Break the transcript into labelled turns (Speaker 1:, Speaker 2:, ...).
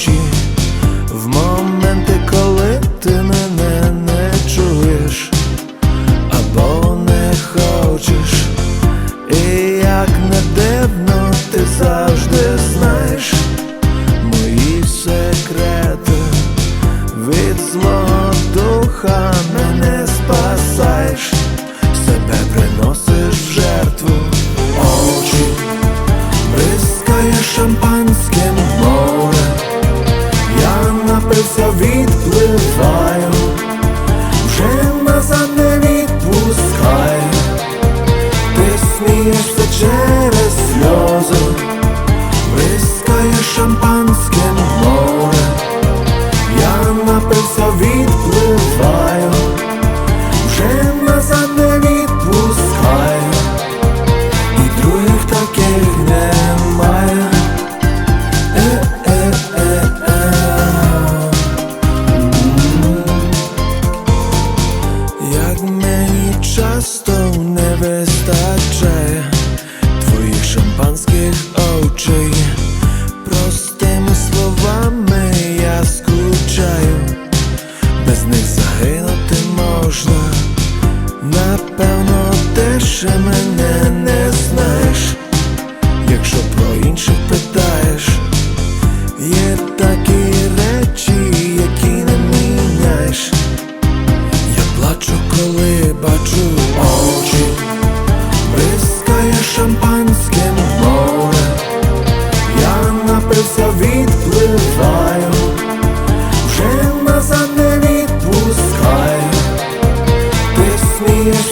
Speaker 1: Gucci через сльози, бризкає шампанським море, я напився, відпливаю, вже назад не відпускай, і других таких немає. Е-е-е-е. Як мені часто не вистачає ще мене не знаєш, якщо про інших питаєш, є такі речі, які не міняєш. Я плачу, коли бачу очі, бризкає шампанським море, я напився, відпливаю, вже назад не відпускай, ти смієшся